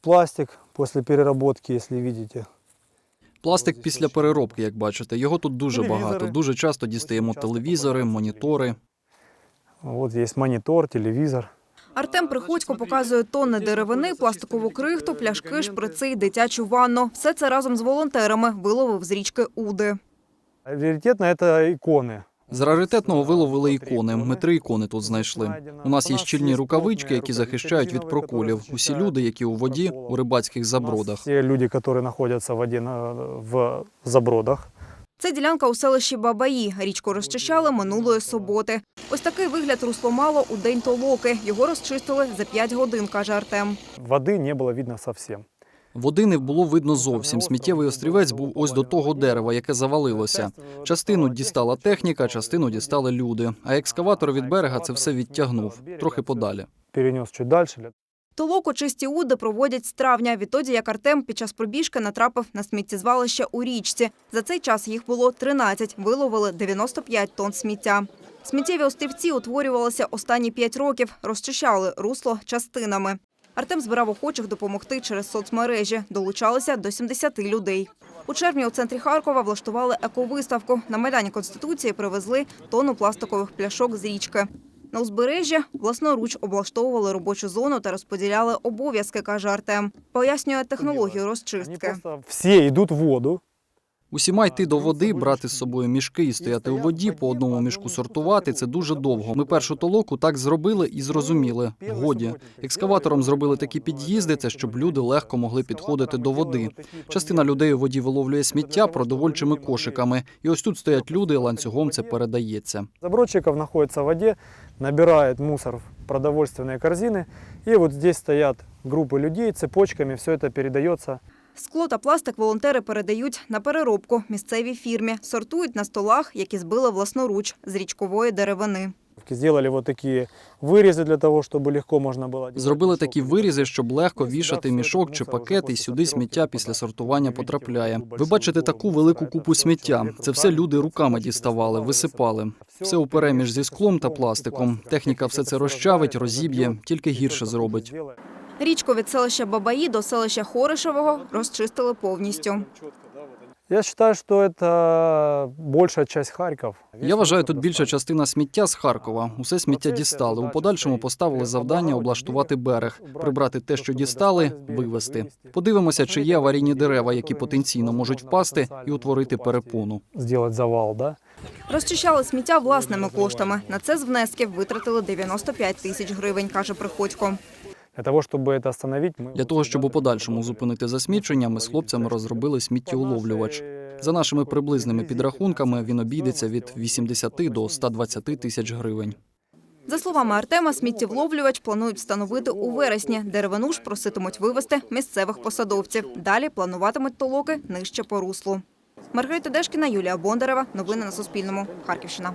Пластик после переработки, если видите. Пластик після переробки, як бачите, його тут дуже багато. Дуже часто дістаємо телевізори, монітори. Вот есть монитор, телевизор. Артем Приходько показує тонни деревини, пластикову крихту, пляшки, шприци й дитячу ванну. Все це разом з волонтерами виловив з річки Уди. Раритетно это иконы. З раритетного виловили ікони. Ми три ікони тут знайшли. У нас є щільні рукавички, які захищають від проколів. Усі люди, які у воді, у рибацьких забродах. Все люди, которые находятся в воде на- в забродах. Це ділянка у селищі Бабаї. Річку розчищали минулої суботи. Ось такий вигляд русло мало у день толоки. Його розчистили за 5 годин, каже Артем. Воды не было видно совсем. Води не було видно зовсім. Сміттєвий острівець був ось до того дерева, яке завалилося. Частину дістала техніка, частину дістали люди. А екскаватор від берега це все відтягнув трохи подалі. Перенес чуть дальше. Толоку чисті уди проводять з травня, відтоді як Артем під час пробіжки натрапив на сміттєзвалище у річці. За цей час їх було 13, виловили 95 тонн сміття. Сміттєві острівці утворювалися останні 5 років, розчищали русло частинами. Артем збирав охочих допомогти через соцмережі. Долучалися до 70 людей. У червні у центрі Харкова влаштували ековиставку. На Майдані Конституції привезли тонну пластикових пляшок з річки. На узбережжі власноруч облаштовували робочу зону та розподіляли обов'язки, каже Артем. Пояснює технологію розчистки. Всі йдуть в воду. Усіма йти до води, брати з собою мішки і стояти у воді, по одному мішку сортувати це дуже довго. Ми першу толоку так зробили і зрозуміли. Годі екскаватором зробили такі під'їзди, це щоб люди легко могли підходити до води. Частина людей у воді виловлює сміття продовольчими кошиками. І ось тут стоять люди, ланцюгом це передається. Забродчиков находится в воде, набирает мусор в продовольственные корзины. И вот здесь стоят группы людей цепочками, все это передается Скло та пластик волонтери передають на переробку місцевій фірмі. Сортують на столах, які збили власноруч з річкової деревини. Сделали вот такие вырезы для того, чтобы легко можно было... держать Зробили мешок. такі вирізи, щоб легко вішати мішок чи пакет, і сюди сміття після сортування потрапляє. Ви бачите таку велику купу сміття. Це все люди руками діставали, висипали. Все у переміж зі склом та пластиком. Техніка все це розчавить, розіб'є, тільки гірше зробить. Річку від селища Бабаї до селища Хоришевого розчистили повністю. Я считаю, что это большая часть Харьков. Я вважаю, тут більша частина сміття з Харкова. Усе сміття дістали. У подальшому поставили завдання облаштувати берег, прибрати те, що дістали, вивезти. Подивимося, чи є аварійні дерева, які потенційно можуть впасти і утворити перепону. Сделать завал, да? Розчищали сміття власними коштами. На це з внесків витратили 95 тисяч гривень, каже Приходько. Для того, чтобы это остановить, мы... Для того, щоб у подальшому зупинити засмічення, ми з хлопцями розробили сміттєуловлювач. За нашими приблизними підрахунками, він обійдеться від 80 до 120 тисяч гривень. За словами Артема, сміттєвловлювач планують встановити у вересні. Деревину ж проситимуть вивезти місцевих посадовців. Далі плануватимуть толоки нижче по руслу. Маргарита Дешкіна, Юлія Бондарева. Новини на Суспільному. Харківщина.